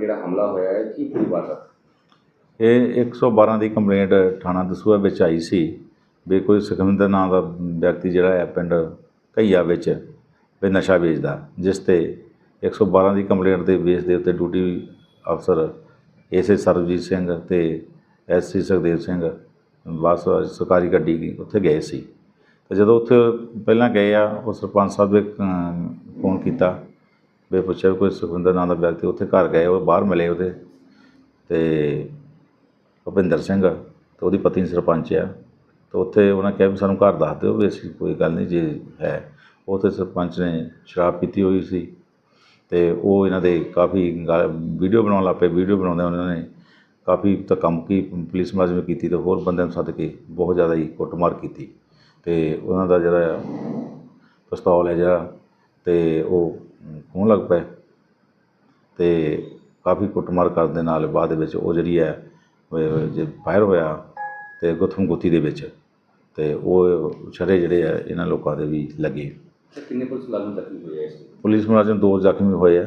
ਜਿਹੜਾ ਹਮਲਾ ਹੋਇਆ ਹੈ, ਕੀ ਪੂਰੀ ਵਾਰਦਾਤ ਇਹ 112 ਦੀ ਕੰਪਲੇਂਟ ਥਾਣਾ ਦਸੂਆ ਵਿੱਚ ਆਈ ਸੀ ਵੀ ਕੋਈ ਸੁਖਵਿੰਦਰ ਨਾਂ ਦਾ ਵਿਅਕਤੀ ਜਿਹੜਾ ਹੈ ਪਿੰਡ ਘਈਆ ਵਿੱਚ ਵੀ ਨਸ਼ਾ ਵੇਚਦਾ, ਜਿਸ ਤੇ 112 ਦੀ ਕੰਪਲੇਂਟ ਦੇ ਬੇਸ ਦੇ ਉੱਤੇ ਡਿਊਟੀ ਅਫਸਰ ਐਸਏ ਸਰਬਜੀਤ ਸਿੰਘ ਤੇ ਐਸਸੀ ਸੁਖਦੇਵ ਸਿੰਘ ਬੱਸ ਸਰਕਾਰੀ ਗੱਡੀ ਉੱਥੇ ਗਏ ਸੀ। ਤੇ ਜਦੋਂ ਉੱਥੇ ਪਹਿਲਾਂ ਗਏ ਆ, ਉਹ ਸਰਪੰਚ ਸਾਹਿਬ ਦੇ ਫੋਨ ਕੀਤਾ ਵੀ ਪੁੱਛਿਆ ਵੀ ਕੋਈ ਸੁਖਵਿੰਦਰ ਨਾਂ ਦਾ ਵਿਅਕਤੀ ਉੱਥੇ ਘਰ ਗਏ, ਉਹ ਬਾਹਰ ਮਿਲੇ ਉਹਦੇ ਤੇ ਭੁਪਿੰਦਰ ਸਿੰਘ ਤੇ ਉਹਦੀ ਪਤਨੀ ਸਰਪੰਚ ਆ ਤੇ ਉੱਥੇ ਉਹਨਾਂ ਕਿਹਾ ਵੀ ਸਾਨੂੰ ਘਰ ਦੱਸ ਦਿਓ ਵੀ ਅਸੀਂ ਕੋਈ ਗੱਲ ਨਹੀਂ ਜੇ ਹੈ। ਉੱਥੇ ਸਰਪੰਚ ਨੇ ਸ਼ਰਾਬ ਪੀਤੀ ਹੋਈ ਸੀ ਤੇ ਉਹ ਇਹਨਾਂ ਦੇ ਕਾਫੀ ਵੀਡੀਓ ਬਣਾਉਣ ਲੱਗ ਪਏ, ਵੀਡੀਓ ਬਣਾਉਂਦੇ ਉਹਨਾਂ ਨੇ ਕਾਫੀ ਧੱਕਾਮੁੱਕੀ ਪੁਲਿਸ ਮੁਲਾਜ਼ਮ ਕੀਤੀ ਤੇ ਹੋਰ ਬੰਦਿਆਂ ਨੂੰ ਸੱਦ ਕੇ ਬਹੁਤ ਜ਼ਿਆਦਾ ਹੀ ਕੁੱਟਮਾਰ ਕੀਤੀ ਤੇ ਉਹਨਾਂ ਦਾ ਜਿਹੜਾ ਪਿਸਤੌਲ ਹੈ ਜਿਹੜਾ ਤੇ ਉਹ ਖੋਹਣ ਲੱਗ ਪਏ ਤੇ ਕਾਫੀ ਕੁੱਟਮਾਰ ਕਰਨ ਦੇ ਨਾਲ ਬਾਅਦ ਵਿੱਚ ਉਹ ਜਿਹੜੀ ਹੈ ਉਹ ਜੇ ਫਾਇਰ ਹੋਇਆ ਤੇ ਗੁੱਥਮ ਗੁੱਥੀ ਦੇ ਵਿੱਚ ਤੇ ਉਹ ਛੜੇ ਜਿਹੜੇ ਆ ਇਹਨਾਂ ਲੋਕਾਂ ਦੇ ਵੀ ਲੱਗੇ। ਕਿੰਨੇ ਪੁਲਿਸ ਮੁਲਾਜ਼ਮ ਜ਼ਖਮੀ ਹੋਏ ਆ? ਪੁਲਿਸ ਮੁਲਾਜ਼ਮ ਦੋ ਜ਼ਖਮੀ ਹੋਏ ਆ।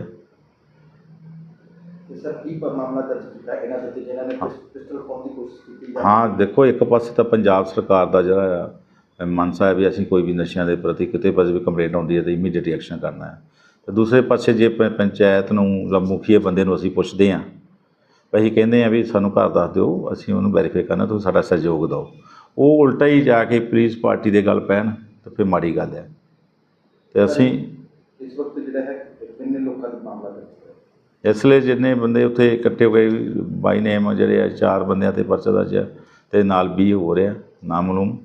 ਤੇ ਸਰ ਕੀ ਪਰ ਮਾਮਲਾ ਦਰਜ ਕੀਤਾ ਇਹਨਾਂ ਦੇ ਉੱਤੇ ਜਿਨ੍ਹਾਂ ਨੇ ਪਿਸਟਲ ਪਾਉਣ ਦੀ ਕੋਸ਼ਿਸ਼ ਕੀਤੀ ਜਾਂ ਹਾਂ ਦੇਖੋ ਇੱਕ ਪਾਸੇ ਤਾਂ ਪੰਜਾਬ ਸਰਕਾਰ ਦਾ ਜਿਹੜਾ ਆ ਮਨਸਾ ਹੈ ਵੀ ਅਸੀਂ ਕੋਈ ਵੀ ਨਸ਼ਿਆਂ ਦੇ ਪ੍ਰਤੀ ਕਿਤੇ ਪਾਸੇ ਵੀ ਕੰਪਲੇਂਟ ਆਉਂਦੀ ਹੈ ਤਾਂ ਇਮੀਡੀਏਟ ਐਕਸ਼ਨ ਕਰਨਾ ਹੈ। ਤੇ ਦੂਸਰੇ ਪਾਸੇ ਜੇ ਪ- ਪੰਚਾਇਤ ਨੂੰ ਜਾਂ ਮੁਖੀਏ ਬੰਦੇ ਨੂੰ ਅਸੀਂ ਪੁੱਛਦੇ ਹਾਂ ਅਸੀਂ ਕਹਿੰਦੇ ਆ ਵੀ ਸਾਨੂੰ ਘਰ ਦੱਸ ਦਿਓ ਅਸੀਂ ਉਹਨੂੰ ਵੈਰੀਫਾਈ ਕਰਨਾ ਤੁਸੀਂ ਸਾਡਾ ਸਹਿਯੋਗ ਦਿਓ। ਉਹ ਉਲਟਾ ਹੀ ਜਾ ਕੇ ਪੁਲਿਸ ਪਾਰਟੀ ਦੇ ਗੱਲ ਪੈਣ ਤਾਂ ਫਿਰ ਮਾੜੀ ਗੱਲ ਹੈ। ਤੇ ਅਸੀਂ ਇਸ ਵਕਤ ਜਿਹੜਾ ਹੈ ਕਿੰਨੇ ਲੋਕਾਂ ਦਾ ਮਾਮਲਾ ਦਰਜ ਹੋਇਆ? ਇਸ ਲਈ ਜਿੰਨੇ ਬੰਦੇ ਉੱਥੇ ਇਕੱਠੇ ਹੋ ਗਏ ਬਾਈ ਨੇਮ ਜਿਹੜੇ ਆ ਚਾਰ ਬੰਦਿਆਂ ਤੇ ਪਰਚਾ ਦਰਜ ਆ ਤੇ ਨਾਲ 20 ਹੋ ਰਿਹਾ ਨਾਮਲੂਮ।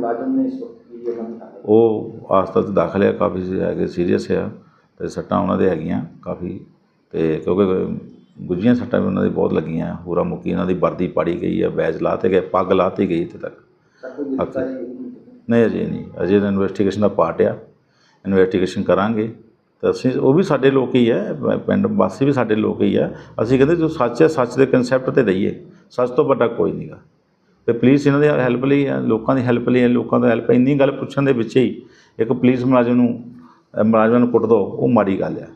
ਮੁਲਾਜ਼ਮ ਨੇ ਇਸ ਵਕਤ ਕੀ ਉਹਨਾਂ ਦੀ ਹਾਲਤ ਉਹ ਹਸਪਤਾਲ 'ਚ ਦਾਖਲ ਹੈ ਕਾਫੀ ਹੈਗੇ ਸੀਰੀਅਸ ਆ ਤੇ ਸੱਟਾਂ ਉਹਨਾਂ ਦੇ ਹੈਗੀਆਂ ਕਾਫੀ ਤੇ ਕਿਉਂਕਿ ਗੁੱਜੀਆਂ ਸੱਟਾਂ ਵੀ ਉਹਨਾਂ ਦੀ ਬਹੁਤ ਲੱਗੀਆਂ ਪੂਰਾ ਮੁੱਕੀ ਇਹਨਾਂ ਦੀ ਵਰਦੀ ਪਾੜੀ ਗਈ ਹੈ ਬੈਜ ਲਾਤੇ ਗਏ ਪੱਗ ਲਾਤੀ ਗਈ ਇੱਥੇ ਤੱਕ। ਨਹੀਂ? ਅਜੇ ਨਹੀਂ। ਅਜੇ ਤਾਂ ਇਨਵੈਸਟੀਗੇਸ਼ਨ ਦਾ ਪਾਰਟ ਆ। ਇਨਵੈਸਟੀਗੇਸ਼ਨ ਕਰਾਂਗੇ। ਤਾਂ ਅਸੀਂ ਉਹ ਵੀ ਸਾਡੇ ਲੋਕ ਹੀ ਹੈ ਪਿੰਡ ਵਾਸੀ ਵੀ ਸਾਡੇ ਲੋਕ ਹੀ ਆ। ਅਸੀਂ ਕਹਿੰਦੇ ਜੋ ਸੱਚ ਹੈ ਸੱਚ ਦੇ ਕਨਸੈਪਟ ਤੇ ਰਹੀਏ। ਸੱਚ ਤੋਂ ਵੱਡਾ ਕੋਈ ਨਹੀਂਗਾ ਤੇ ਪੁਲਿਸ ਇਹਨਾਂ ਦੀ ਹੈਲਪ ਲਈ ਹੈ ਲੋਕਾਂ ਦੀ ਹੈਲਪ ਲਈ ਹੈ ਲੋਕਾਂ ਦਾ ਹੈਲਪ ਇੰਨੀ ਗੱਲ ਪੁੱਛਣ ਦੇ ਵਿੱਚ ਹੀ ਇੱਕ ਪੁਲਿਸ ਮੁਲਾਜ਼ਮ ਨੂੰ ਅ, ਮੁਲਾਜ਼ਮਾਂ ਨੂੰ ਕੁੱਟ ਦੋ ਉਹ ਮਾੜੀ ਗੱਲ ਆ।